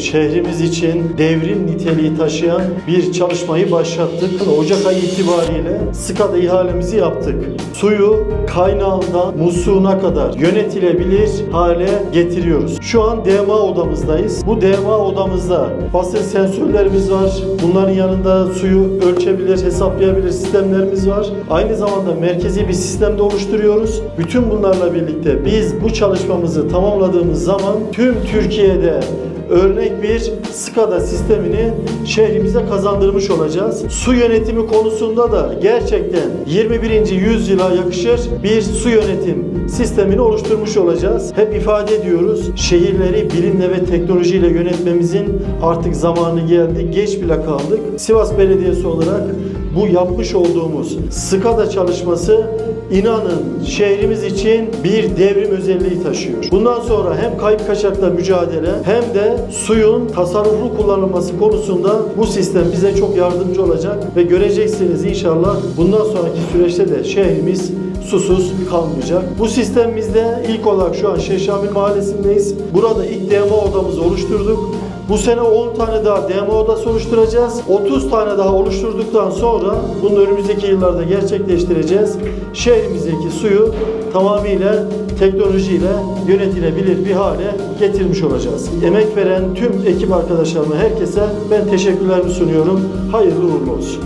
şehrimiz için devrim niteliği taşıyan bir çalışmayı başlattık. Ocak ayı itibariyle SKA'da ihalemizi yaptık. Suyu kaynağından musluğuna kadar yönetilebilir hale getiriyoruz. Şu an DMA odamızdayız. Bu DMA odamızda basınç sensörlerimiz var. Bunların yanında suyu ölçebilir, hesaplayabilir sistemlerimiz var. Aynı zamanda merkezi bir sistemde oluşturuyoruz. Bütün bunlarla birlikte biz bu çalışmamızı tamamladığımız zaman tüm Türkiye'de örnek bir SCADA sistemini şehrimize kazandırmış olacağız. Su yönetimi konusunda da gerçekten 21. yüzyıla yakışır bir su yönetim sistemini oluşturmuş olacağız. Hep ifade ediyoruz. Şehirleri bilimle ve teknolojiyle yönetmemizin artık zamanı geldi. Geç bile kaldık. Sivas Belediyesi olarak bu yapmış olduğumuz SCADA çalışması inanın şehrimiz için bir devrim özelliği taşıyor. Bundan sonra hem kayıp kaçakla mücadele hem de suyun tasarruflu kullanılması konusunda bu sistem bize çok yardımcı olacak ve göreceksiniz inşallah bundan sonraki süreçte de şehrimiz susuz kalmayacak. Bu sistemimizde ilk olarak şu an Şeyh Şamil Mahallesi'ndeyiz. Burada ilk DMO odamızı oluşturduk. Bu sene 10 tane daha demo odası oluşturacağız. 30 tane daha oluşturduktan sonra bunu önümüzdeki yıllarda gerçekleştireceğiz. Şehrimizdeki suyu tamamıyla teknolojiyle yönetilebilir bir hale getirmiş olacağız. Emek veren tüm ekip arkadaşlarıma, herkese ben teşekkürlerimi sunuyorum. Hayırlı uğurlu olsun.